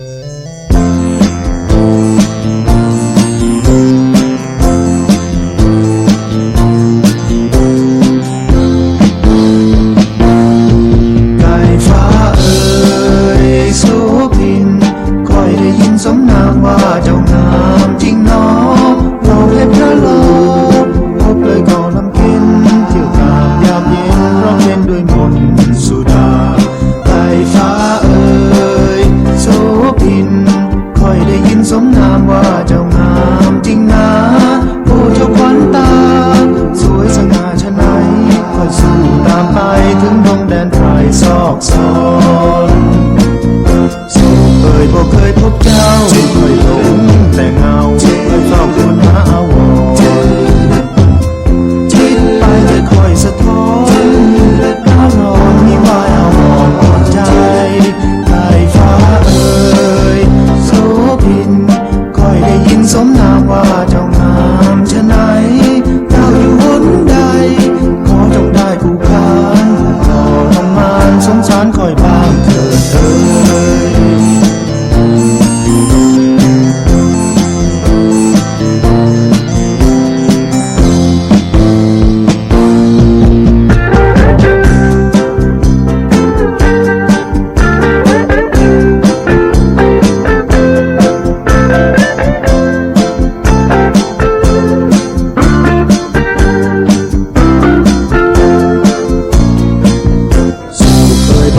Uh... talk, talk.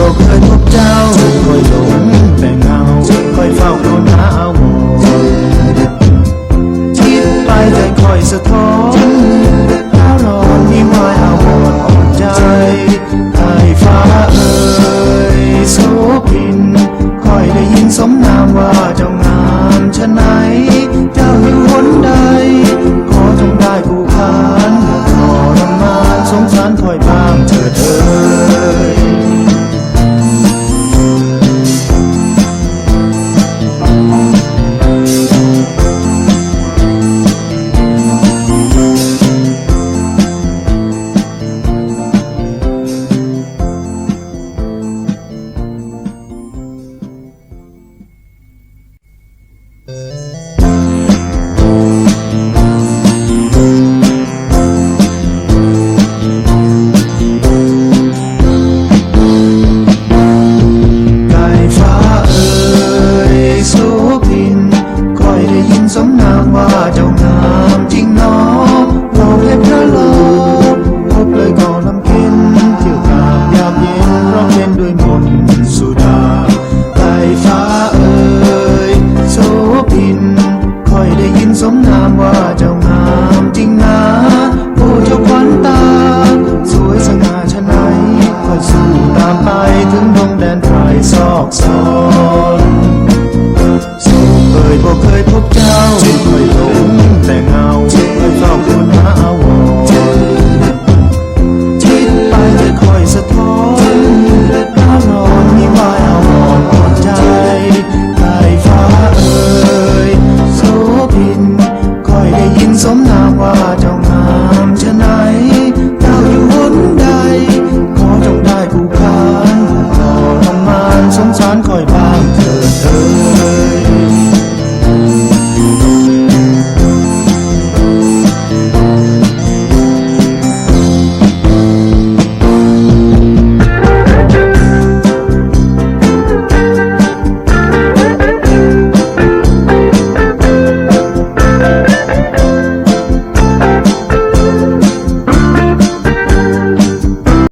ก็เคยพบเจ้าคอยหลงแต่เงาคอยเฝ้าเขาหน้าวอนคิดไปแต่คอยสะท้อนอารอณ์ที่ไม่อาวรอ่อนใจ